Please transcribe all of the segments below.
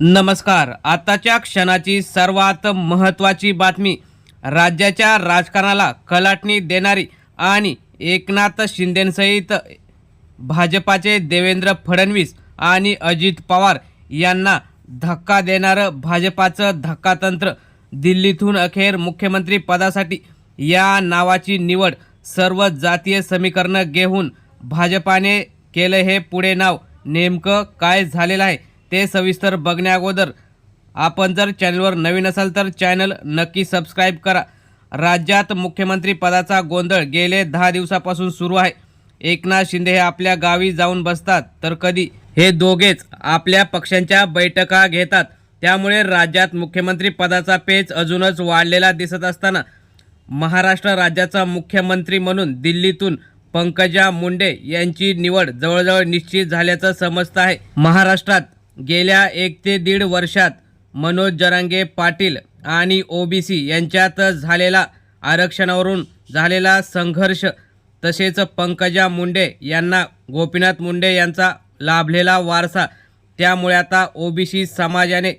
नमस्कार. आताच्या क्षणाची सर्वात महत्त्वाची बातमी राज्याच्या राजकारणाला कलाटणी देणारी आणि एकनाथ शिंदेसहित भाजपाचे देवेंद्र फडणवीस आणि अजित पवार यांना धक्का देणारं भाजपाचं धक्कातंत्र दिल्लीतून अखेर मुख्यमंत्री पदासाठी या नावाची निवड सर्व जातीय समीकरणं घेऊन भाजपाने केलं हे पुढे नाव. नेमकं काय झालेलं आहे? ते सविस्तर बघण्याअगोदर आपण जर चॅनलवर नवीन असाल तर चॅनल नक्की सबस्क्राईब करा. राज्यात मुख्यमंत्री पदाचा गोंधळ गेले दहा दिवसापासून सुरू आहे. एकनाथ शिंदे हे आपल्या गावी जाऊन बसतात तर कधी? हे दोघेच आपल्या पक्षांच्या बैठका घेतात. त्यामुळे राज्यात मुख्यमंत्री पदाचा पेच अजूनच वाढलेला दिसत असताना महाराष्ट्र राज्याचा मुख्यमंत्री म्हणून दिल्लीतून पंकजा मुंडे यांची निवड जवळजवळ निश्चित झाल्याचं समजतं आहे. महाराष्ट्रात गेल्या एक ते दीड वर्षात मनोज जरांगे पाटील आणि ओबीसी यांच्यात झालेला आरक्षणावरून झालेला संघर्ष तसेच पंकजा मुंडे यांना गोपीनाथ मुंडे यांचा लाभलेला वारसा त्यामुळे आता ओबीसी समाजाने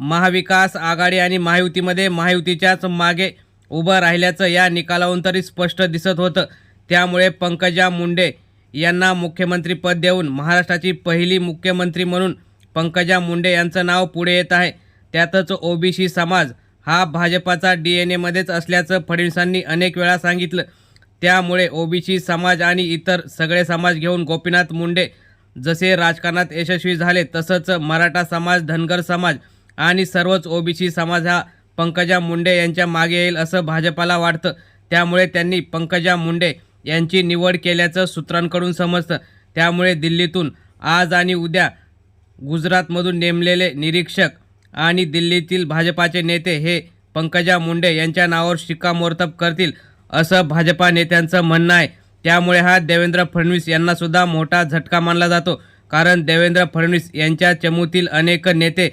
महाविकास आघाडी आणि महायुतीमध्ये महायुतीच्याच मागे उभं राहिल्याचं या निकालावरून तरी स्पष्ट दिसत होतं. त्यामुळे पंकजा मुंडे यांना मुख्यमंत्रीपद देऊन महाराष्ट्राची पहिली मुख्यमंत्री म्हणून पंकजा मुंडे यांचं नाव पुढे येत आहे. त्यातच ओबीसी समाज हा भाजपाचा डी एन एमध्येच असल्याचं फडणवीसांनी अनेक वेळा सांगितलं. त्यामुळे ओबीसी समाज आणि इतर सगळे समाज घेऊन गोपीनाथ मुंडे जसे राजकारणात यशस्वी झाले तसंच मराठा समाज धनगर समाज आणि सर्वच ओबीसी समाज हा पंकजा मुंडे यांच्या मागे येईल असं भाजपाला वाटतं. त्यामुळे त्यांनी पंकजा मुंडे यांची निवड केल्याचं सूत्रांकडून समजतं. त्यामुळे दिल्लीतून आज आणि उद्या गुजरातमधून नेमलेले निरीक्षक आणि दिल्लीतील भाजपाचे नेते हे पंकजा मुंडे यांच्या नावावर शिक्कामोर्तब करतील असं भाजपा नेत्यांचं म्हणणं आहे. त्यामुळे हा देवेंद्र फडणवीस यांनासुद्धा मोठा झटका मानला जातो. कारण देवेंद्र फडणवीस यांच्या चमूतील अनेक नेते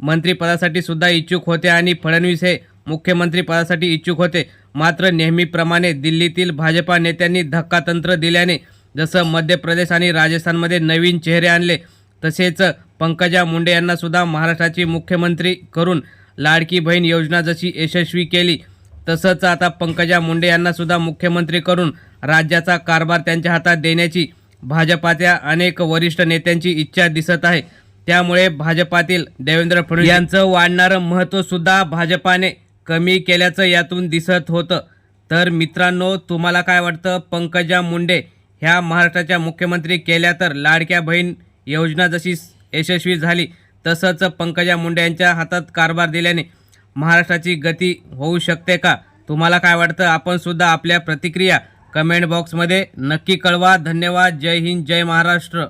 मंत्रिपदासाठी सुद्धा इच्छुक होते आणि फडणवीस हे मुख्यमंत्रीपदासाठी इच्छुक होते. मात्र नेहमीप्रमाणे दिल्लीतील भाजपा नेत्यांनी धक्कातंत्र दिल्याने जसं मध्य प्रदेश आणि राजस्थानमध्ये नवीन चेहरे आणले तसेच पंकजा मुंडे यांना सुद्धा महाराष्ट्राची मुख्यमंत्री करून लाडकी बहीण योजना जशी यशस्वी केली तसंच आता पंकजा मुंडे यांना सुद्धा मुख्यमंत्री करून राज्याचा कारभार त्यांच्या हातात देण्याची भाजपाच्या अनेक वरिष्ठ नेत्यांची इच्छा दिसत आहे. त्यामुळे भाजपातील देवेंद्र फडणवीस यांचं वाढणारं महत्त्वसुद्धा भाजपाने कमी केल्याचं यातून दिसत होतं. तर मित्रांनो तुम्हाला काय वाटतं? पंकजा मुंडे ह्या महाराष्ट्राच्या मुख्यमंत्री केल्या तर लाडक्या बहीण योजना जशी यशस्वी झाली. तसंच पंकजा मुंडे यांच्या हातात कारभार दिल्याने महाराष्ट्राची गती होऊ शकते का? तुम्हाला काय वाटतं? आपण सुद्धा आपल्या प्रतिक्रिया कमेंट बॉक्समध्ये नक्की कळवा. धन्यवाद. जय हिंद. जय महाराष्ट्र.